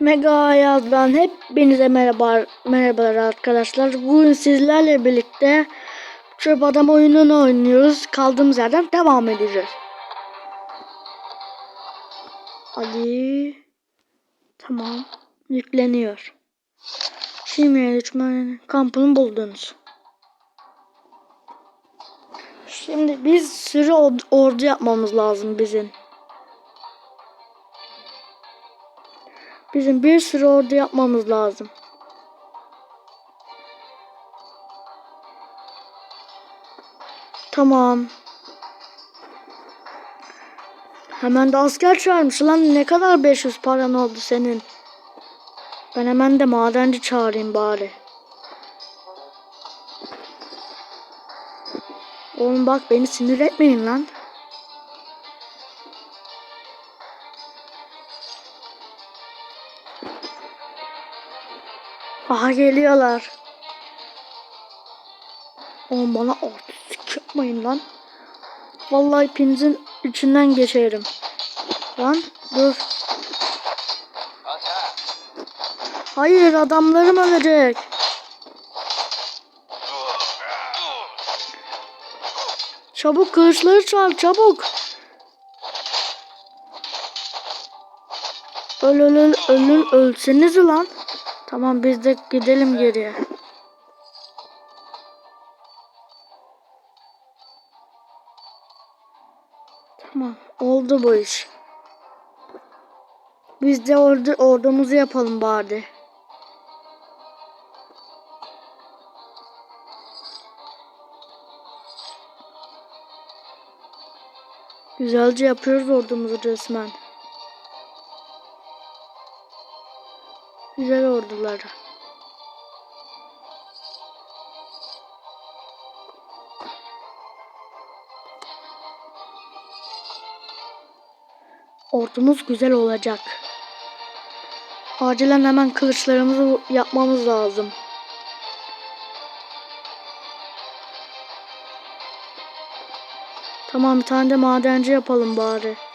Mega Yaz'dan hepinize merhaba, merhabalar arkadaşlar. Bugün sizlerle birlikte çöp adam oyununu oynuyoruz. Kaldığımız yerden devam edeceğiz. Hadi. Tamam. Yükleniyor. Şimdi düşman kampını buldunuz. Şimdi biz sürü or- ordu yapmamız lazım bizim. Bizim bir sürü ordu yapmamız lazım. Tamam. Hemen de asker çağırmış lan ne kadar 500 paran oldu senin. Ben hemen de madenci çağırayım bari. Oğlum bak beni sinir etmeyin lan. Aha geliyorlar. Oğlum bana artistik yapmayın lan. Vallahi hepinizin içinden geçerim. Lan dur. Hayır adamlarım ölecek. Çabuk kılıçları çal çabuk. Öl öl öl ölün ölseniz lan. Tamam biz de gidelim geriye. Tamam oldu bu iş. Biz de ordu, ordumuzu yapalım bari. Güzelce yapıyoruz ordumuzu resmen. Güzel orduları. Ordumuz güzel olacak. Acilen hemen kılıçlarımızı yapmamız lazım. Tamam bir tane de madenci yapalım bari.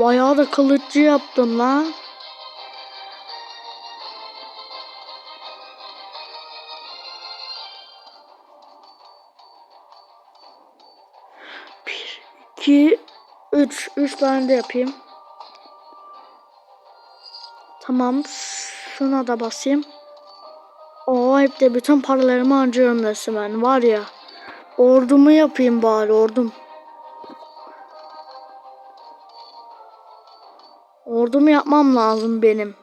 Bayağı da kılıççı yaptım lan. Bir, iki, üç. Üç tane de yapayım. Tamam. Şuna da basayım. Oo hep de bütün paralarımı harcıyorum resmen. Var ya. Ordumu yapayım bari ordum. Ordumu yapmam lazım benim.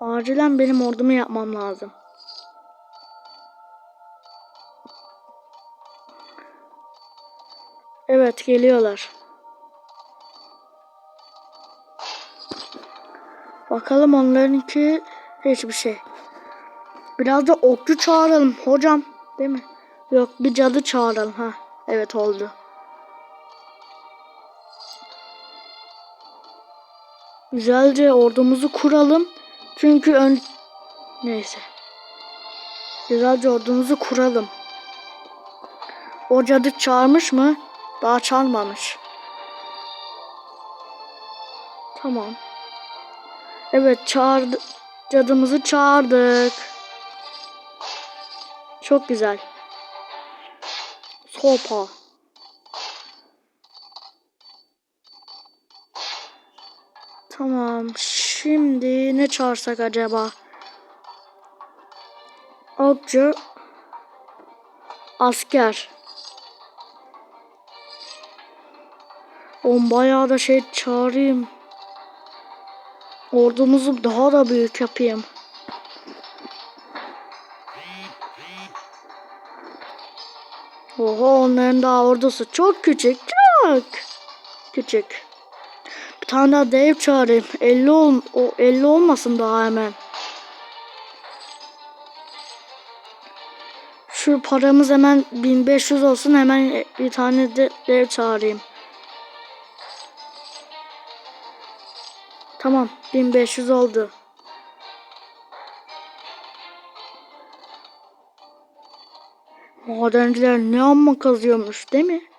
Acilen benim ordumu yapmam lazım. Evet geliyorlar. Bakalım onlarınki hiçbir şey. Biraz da okçu çağıralım hocam. Değil mi? Yok bir cadı çağıralım. ha. Evet oldu. Güzelce ordumuzu kuralım. Çünkü ön... Neyse. Güzelce ordumuzu kuralım. O cadı çağırmış mı? Daha çağırmamış. Tamam. Evet çağırdı. Cadımızı çağırdık. Çok güzel. Sopa. Tamam. Şimdi ne çağırsak acaba? Okçu. Asker. On bayağı da şey çağırayım. Ordumuzu daha da büyük yapayım. Oho onların daha ordusu çok küçük. Çok küçük. Tane dev çağırayım. 50 ol o 50 olmasın daha hemen. Şu paramız hemen 1500 olsun hemen bir tane de dev çağırayım. Tamam 1500 oldu. Madenciler ne amma kazıyormuş değil mi?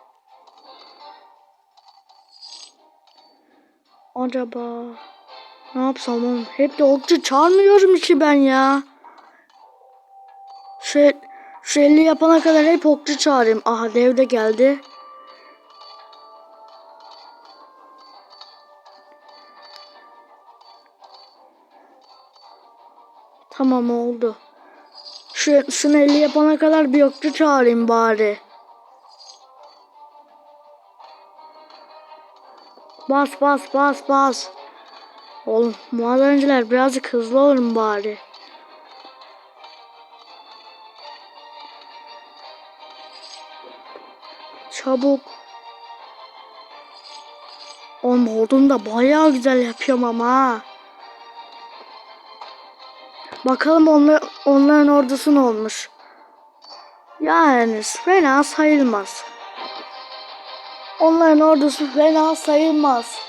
Acaba ne yapsam oğlum? Hep de okçu çağırmıyorum ki ben ya. Şu, şu 50 yapana kadar hep okçu çağırayım. Aha dev de geldi. Tamam oldu. Şu, şunu 50 yapana kadar bir okçu çağırayım bari. Bas bas bas bas. Oğlum madenciler birazcık hızlı olun bari. Çabuk. Oğlum ordunu da bayağı güzel yapıyorum ama ha. Bakalım onlar, onların ordusu ne olmuş. Yani fena sayılmaz. Onların ordusu fena sayılmaz.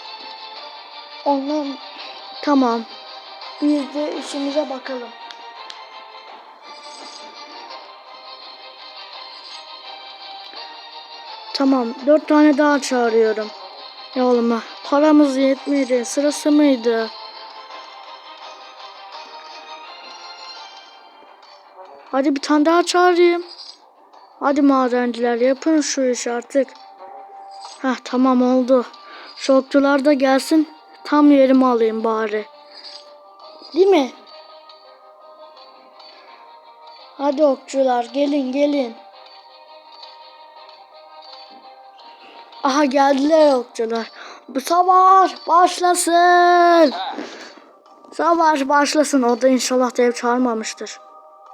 Onların... Tamam. Biz de işimize bakalım. Tamam. Dört tane daha çağırıyorum. Ya oğlum paramız yetmedi. Sırası mıydı? Hadi bir tane daha çağırayım. Hadi madenciler yapın şu işi artık. Heh tamam oldu. Şokçular da gelsin. Tam yerimi alayım bari. Değil mi? Hadi okçular gelin gelin. Aha geldiler okçular. Bu savaş başlasın. Savaş başlasın. O da inşallah dev çağırmamıştır.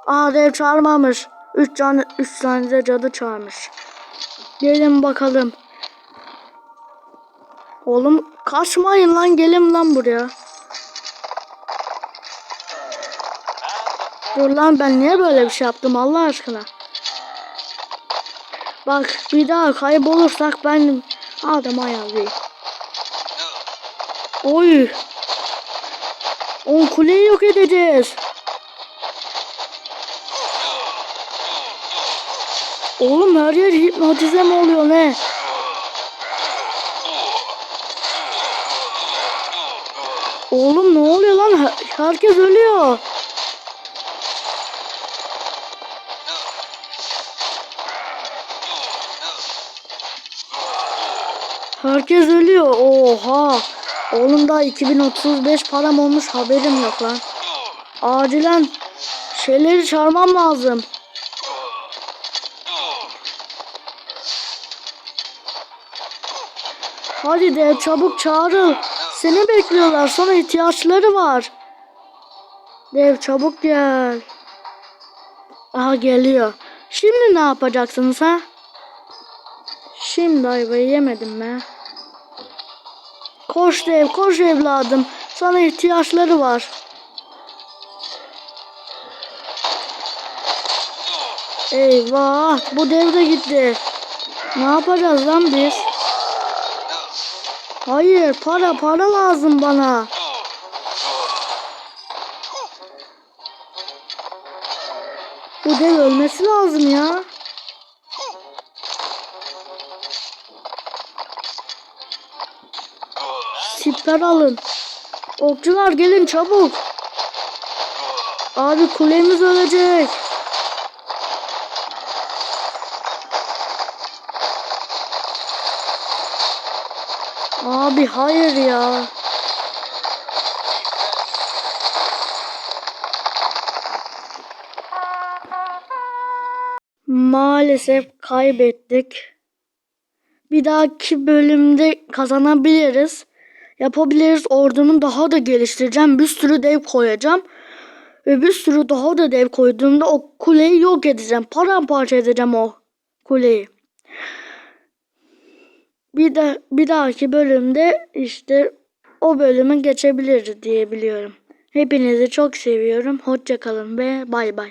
Aa dev çağırmamış. Üç tane, üç tane de cadı çağırmış. Gelin bakalım. Oğlum kaçmayın lan gelin lan buraya. Dur lan ben niye böyle bir şey yaptım Allah aşkına. Bak bir daha kaybolursak ben adam ayarlayayım. Oy. On kuleyi yok edeceğiz. Oğlum her yer hipnotize mi oluyor ne? Oğlum ne oluyor lan? Her- Herkes ölüyor. Herkes ölüyor. Oha. Oğlum daha 2035 param olmuş haberim yok lan. Acilen şeyleri çağırmam lazım. Hadi dev çabuk çağırın. Seni bekliyorlar. Sana ihtiyaçları var. Dev çabuk gel. Aha geliyor. Şimdi ne yapacaksınız ha? Şimdi ayvayı yemedim mi? Koş dev koş evladım. Sana ihtiyaçları var. Eyvah bu dev de gitti. Ne yapacağız lan biz? Hayır para para lazım bana. Bu dev ölmesi lazım ya. Siper alın. Okçular gelin çabuk. Abi kulemiz ölecek. Abi hayır ya. Maalesef kaybettik. Bir dahaki bölümde kazanabiliriz. Yapabiliriz. Ordunu daha da geliştireceğim. Bir sürü dev koyacağım. Ve bir sürü daha da dev koyduğumda o kuleyi yok edeceğim. Paramparça edeceğim o kuleyi. Bir de bir dahaki bölümde işte o bölümü geçebiliriz diye biliyorum. Hepinizi çok seviyorum. Hoşça kalın ve bay bay.